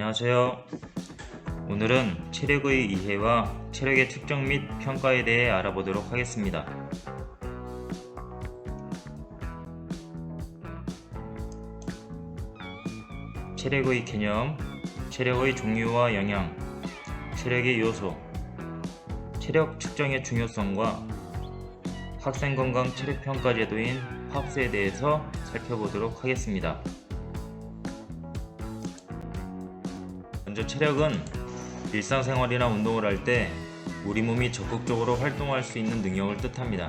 안녕하세요. 오늘은 체력의 이해와 체력의 측정 및 평가에 대해 알아보도록 하겠습니다. 체력의 개념, 체력의 종류와 영향, 체력의 요소, 체력 측정의 중요성과 학생 건강 체력 평가 제도인 팝스에 대해서 살펴보도록 하겠습니다. 먼저 체력은 일상생활이나 운동을 할 때 우리 몸이 적극적으로 활동할 수 있는 능력을 뜻합니다.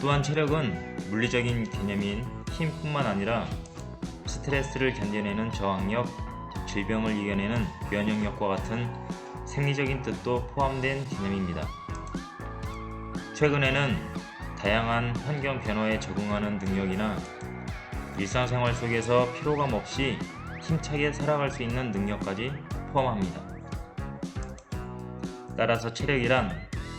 또한 체력은 물리적인 개념인 힘뿐만 아니라 스트레스를 견뎌내는 저항력, 질병을 이겨내는 면역력과 같은 생리적인 뜻도 포함된 개념입니다. 최근에는 다양한 환경 변화에 적응하는 능력이나 일상생활 속에서 피로감 없이 힘차게 살아갈 수 있는 능력까지 포함합니다. 따라서 체력이란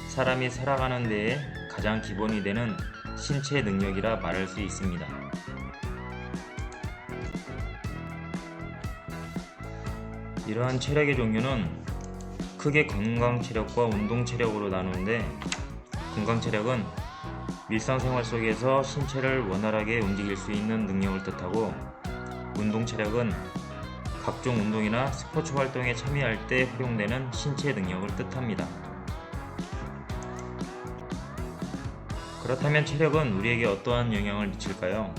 사람이 살아가는 데에 가장 기본이 되는 신체 능력이라 말할 수 있습니다. 이러한 체력의 종류는 크게 건강 체력과 운동 체력으로 나누는데 건강 체력은 일상생활 속에서 신체를 원활하게 움직일 수 있는 능력을 뜻하고 운동 체력은 각종 운동이나 스포츠 활동에 참여할 때 활용되는 신체 능력을 뜻합니다. 그렇다면 체력은 우리에게 어떠한 영향을 미칠까요?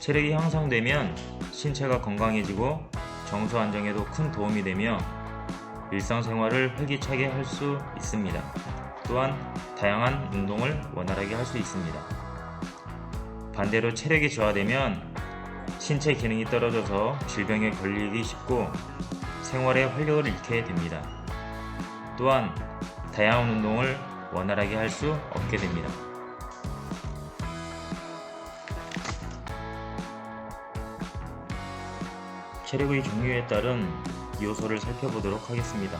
체력이 향상되면 신체가 건강해지고 정서 안정에도 큰 도움이 되며 일상생활을 활기차게 할 수 있습니다. 또한 다양한 운동을 원활하게 할 수 있습니다. 반대로 체력이 저하되면 신체 기능이 떨어져서 질병에 걸리기 쉽고 생활에 활력을 잃게 됩니다. 또한 다양한 운동을 원활하게 할 수 없게 됩니다. 체력의 종류에 따른 요소를 살펴보도록 하겠습니다.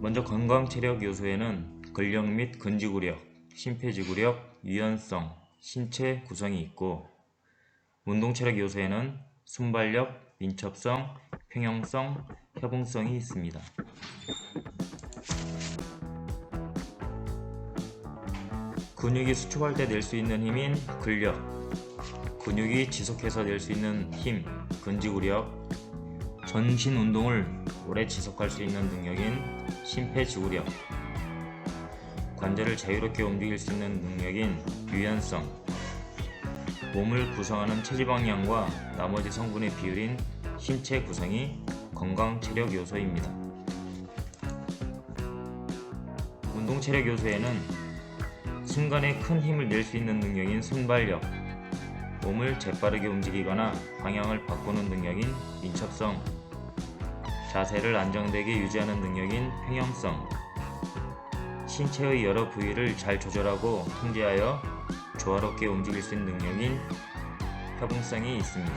먼저 건강 체력 요소에는 근력 및 근지구력, 심폐지구력, 유연성, 신체 구성이 있고 운동 체력 요소에는 순발력, 민첩성, 평형성, 협응성이 있습니다. 근육이 수축할 때 낼 수 있는 힘인 근력, 근육이 지속해서 낼 수 있는 힘, 근지구력, 전신 운동을 오래 지속할 수 있는 능력인 심폐지구력, 관절을 자유롭게 움직일 수 있는 능력인 유연성, 몸을 구성하는 체지방량과 나머지 성분의 비율인 신체 구성이 건강 체력 요소입니다. 운동 체력 요소에는 순간에 큰 힘을 낼 수 있는 능력인 순발력, 몸을 재빠르게 움직이거나 방향을 바꾸는 능력인 민첩성, 자세를 안정되게 유지하는 능력인 평형성, 신체의 여러 부위를 잘 조절하고 통제하여 조화롭게 움직일 수 있는 능력인 협응성이 있습니다.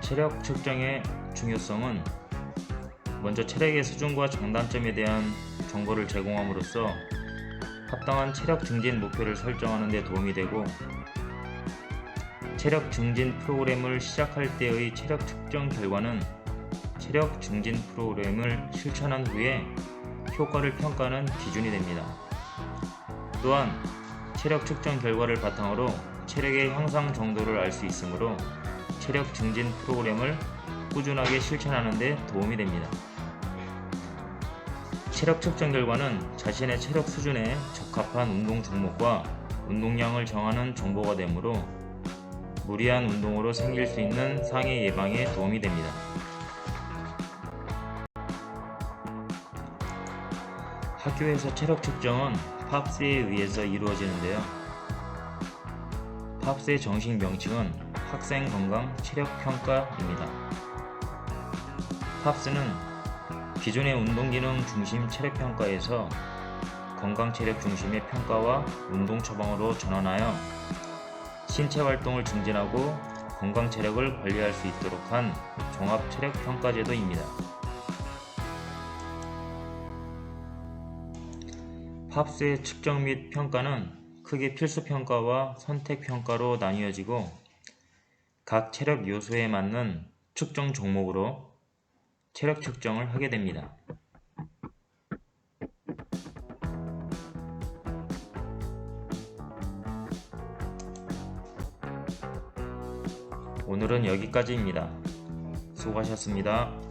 체력 측정의 중요성은 먼저 체력의 수준과 장단점에 대한 정보를 제공함으로써 합당한 체력 증진 목표를 설정하는 데 도움이 되고 체력 증진 프로그램을 시작할 때의 체력 측정 결과는 체력 증진 프로그램을 실천한 후에 효과를 평가하는 기준이 됩니다. 또한 체력 측정 결과를 바탕으로 체력의 향상 정도를 알 수 있으므로 체력 증진 프로그램을 꾸준하게 실천하는 데 도움이 됩니다. 체력 측정 결과는 자신의 체력 수준에 적합한 운동 종목과 운동량을 정하는 정보가 되므로 무리한 운동으로 생길 수 있는 상해 예방에 도움이 됩니다. 학교에서 체력 측정은 팝스에 의해서 이루어지는데요. 팝스의 정식 명칭은 학생 건강 체력 평가입니다. 팝스는 기존의 운동 기능 중심 체력 평가에서 건강 체력 중심의 평가와 운동 처방으로 전환하여 신체 활동을 증진하고 건강 체력을 관리할 수 있도록 한 종합 체력 평가 제도입니다. 합수의 측정 및 평가는 크게 필수 평가와 선택 평가로 나뉘어지고 각 체력 요소에 맞는 측정 종목으로 체력 측정을 하게 됩니다. 오늘은 여기까지입니다. 수고하셨습니다.